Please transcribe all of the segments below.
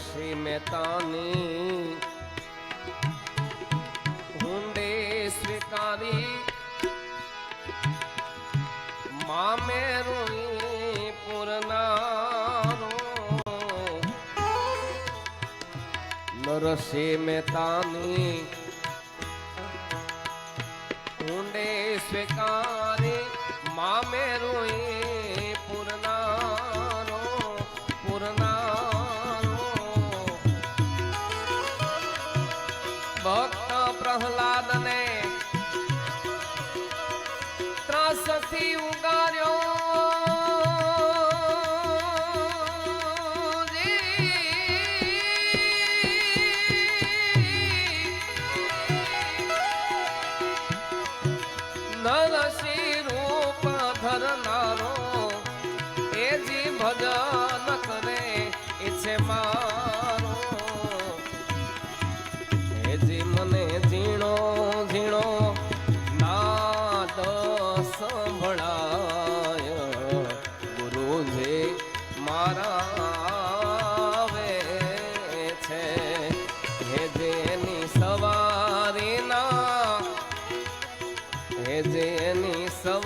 રસી મહેતાની હુંડે સ્વીકારી મામે રોઈ પૂરનારો નરસિંહ મહેતાની ઊંડે સ્વીકારી મામે રોઈ ભક્ત પ્રહલાદને ત્રાસથી ઉગાર્યો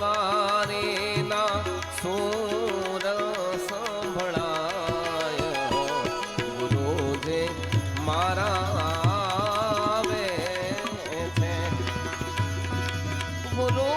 સવારીના સૂર સંભળાય ગુરુજી મારા આવે છે. ગુરુજી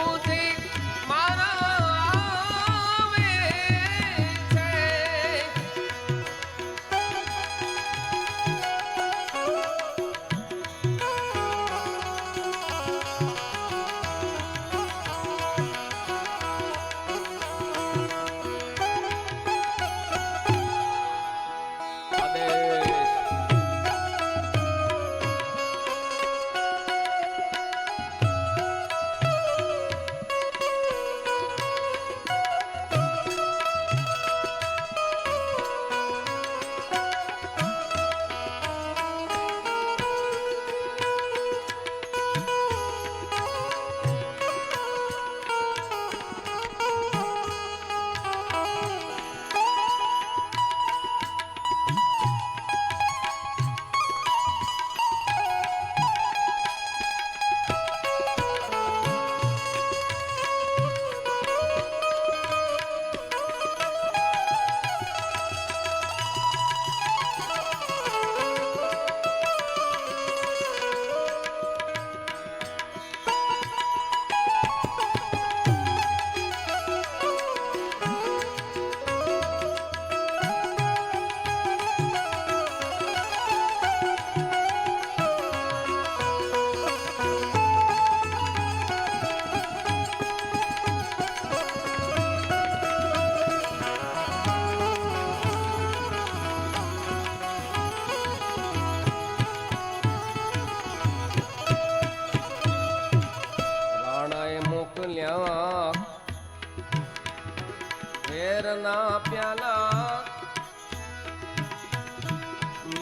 अपना प्याला।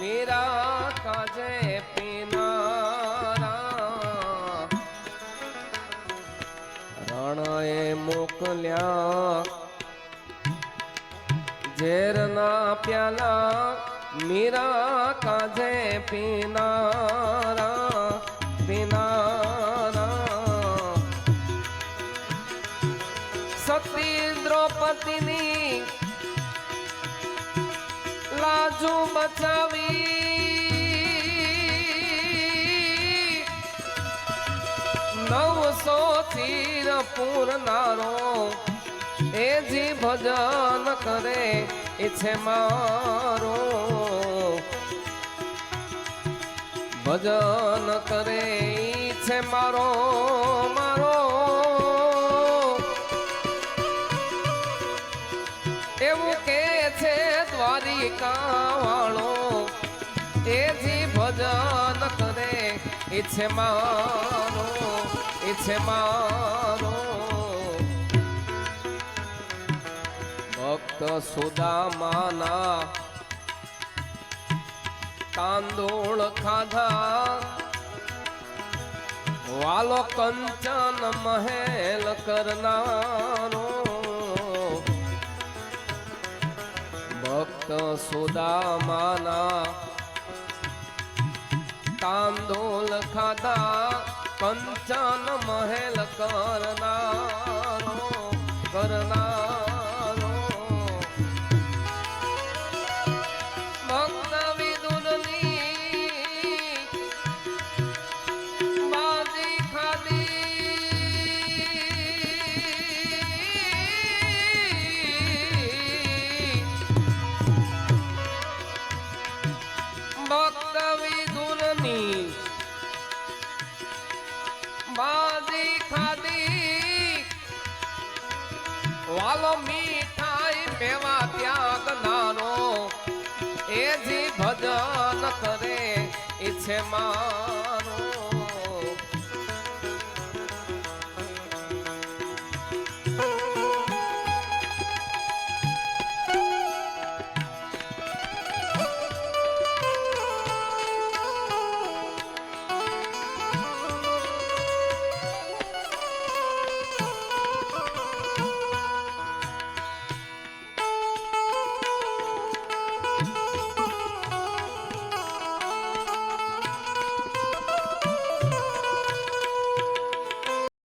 मेरा काजे पीना राणाए मोकल्या। जेरना प्याला मेरा पीना पीनारा। સતી દ્રૌપદીની લાજુ બચાવી. નવસો તીર પૂરનારો એ જી ભજન કરે, એ છે મારો. ભજન કરે છે મારો મારો. દ્વારિકા વાળો ભજન કરે, ઈચ્છે મારો ઈચ્છે મારો. ભક્ત સુદામાના તાંદૂળ ખાધા, વાલો કંચન મહેલ કરનારો. સુદામાના. તાંદોલ ખાધા કંચન મહેલ કરનારો કરનારો વાલો મીઠાઈ મેવા ત્યાગ નાનો. એ જી ભજન કરે ઈચ્છે મારો.